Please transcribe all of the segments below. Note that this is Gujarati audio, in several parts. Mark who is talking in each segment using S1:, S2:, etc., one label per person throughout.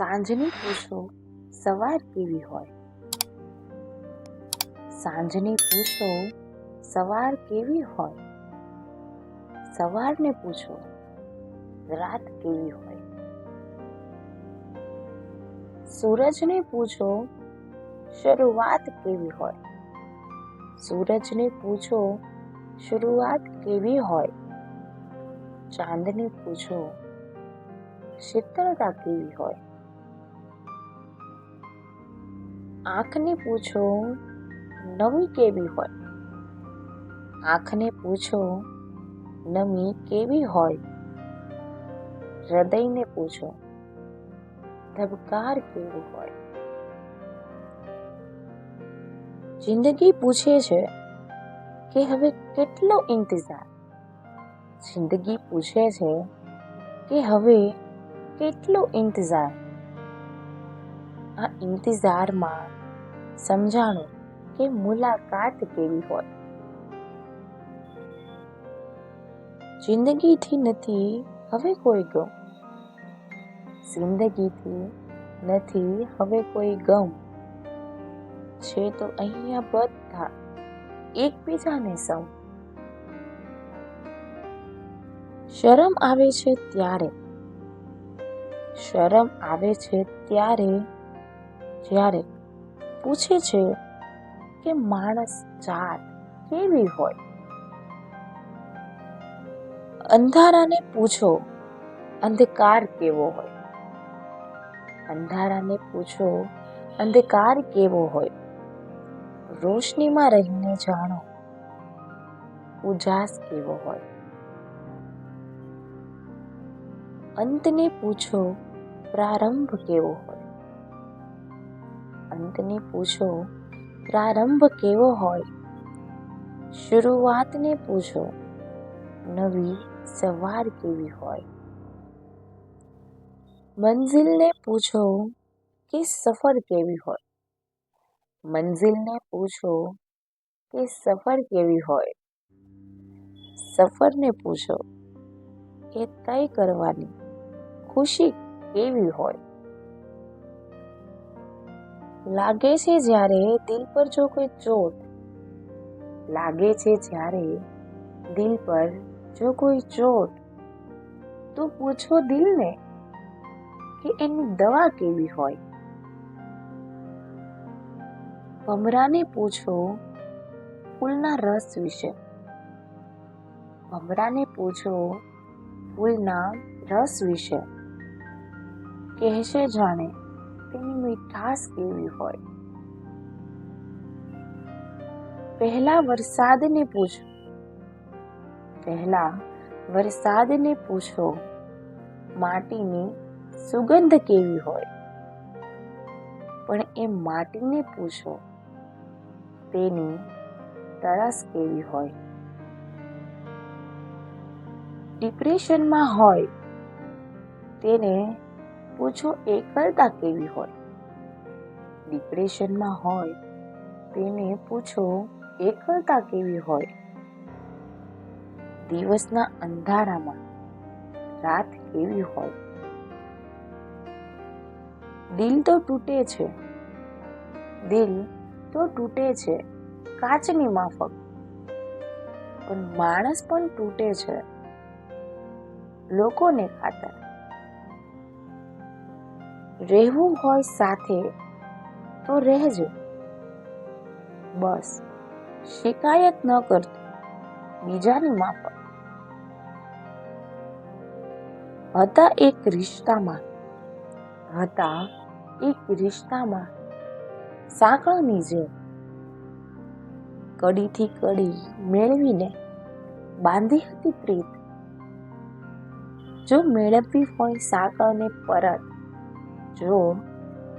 S1: સાંજને પૂછો, સવાર કેવી હોય? સાંજની પૂછો, સવાર કેવી હોય? સવારને પૂછો, રાત કેવી હોય? સૂરજને પૂછો, શરૂઆત કેવી હોય? સૂરજને પૂછો, શરૂઆત કેવી હોય? ચાંદને પૂછો, શીતળતા કેવી હોય? આંખને પૂછો નવી કેવી હોય? આંખને પૂછો, નમી કેવી હોય? હૃદયને પૂછો, ધબકાર કેવું હોય? જિંદગી પૂછે છે કે હવે કેટલો ઇંતજાર? જિંદગી પૂછે છે કે હવે કેટલો ઇંતજાર? આ ઇંતજારમાં સમજાણો કે મુલાકાત કેવી હોય? જિંદગીથી નથી, હવે કોઈ ગમ? જિંદગીથી નથી, હવે કોઈ ગમ? છે તો અહીંયા બધા એકબીજાને સમ. શરમ આવે છે ત્યારે. શરમ આવે છે ત્યારે, જ્યારે પૂછે છે કે માણસ જાત કેવી હોય? અંધારાને પૂછો, અંધકાર કેવો હોય? અંધારાને પૂછો, અંધકાર કેવો હોય? રોશનીમાં રહીને જાણો, ઉજાસ કેવો હોય? અંતને પૂછો, પ્રારંભ કેવો હોય? અંતને પૂછો, પ્રારંભ કેવો હોય? શરૂઆતને પૂછો, નવી સવાર કેવી હોય? મંઝિલને પૂછો કે સફર કેવી હોય? મંઝિલને પૂછો કે સફર કેવી હોય? સફરને પૂછો કે તય કરવાની ખુશી કેવી હોય? લાગે છે જ્યારે દિલ પર જો કોઈ ચોટ, લાગે છે જ્યારે દિલ પર જો કોઈ ચોટ, તો પૂછો દિલને કે એની દવા કેવી હોય. ભમરાને પૂછો ફૂલના રસ વિશે. ભમરાને પૂછો ફૂલના રસ વિશે. કહેશે જાણે તેની મીઠાશ કેવી હોય? પહેલા વરસાદને પૂછો. પહેલા વરસાદને પૂછો, માટીની સુગંધ કેવી હોય? પણ એ માટીને પૂછો, તેની તરસ કેવી હોય? ડિપ્રેશનમાં હોય, તેને પૂછો એકલતા કેવી હોય? ડિપ્રેશનમાં હોય, તેને પૂછો એકલતા કેવી હોય? દિવસના અંધારામાં રાત કેવી હોય? દિલ તો તૂટે છે. દિલ તો તૂટે છે, કાચની માફક. પણ માણસ પણ તૂટે છે. લોકોને ખાતર. રહેવું હોય સાથે, તો રહેજો. બસ, શિકાયત ન કરતો, બીજાની માફ હતા એક રિશ્તામાં, હતા એક રિશ્તામાં, સાંકળની જેમ. કડીથી કડી મેળવીને બાંધી હતી પ્રીત. જો મેળવવી હોય સાંકળને પરત જો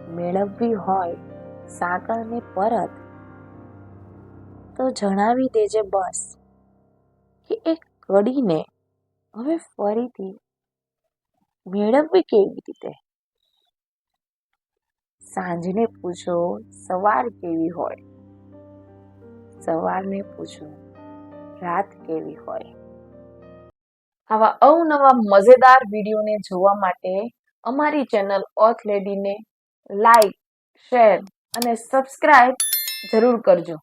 S1: મેળવવી હોય સાંકળને પરત, તો જણાવી દેજે બસ કે એ કડીને હવે ફરીથી મેળવવી કેવી રીતે? સાંજને પૂછો સવાર કેવી હોય? સવારને પૂછો રાત કેવી હોય? આવા અવનવા મજેદાર વિડીયોને જોવા માટે અમારી ચેનલ ઓથ લેડીને લાઈક શેર અને સબસ્ક્રાઈબ જરૂર કરજો.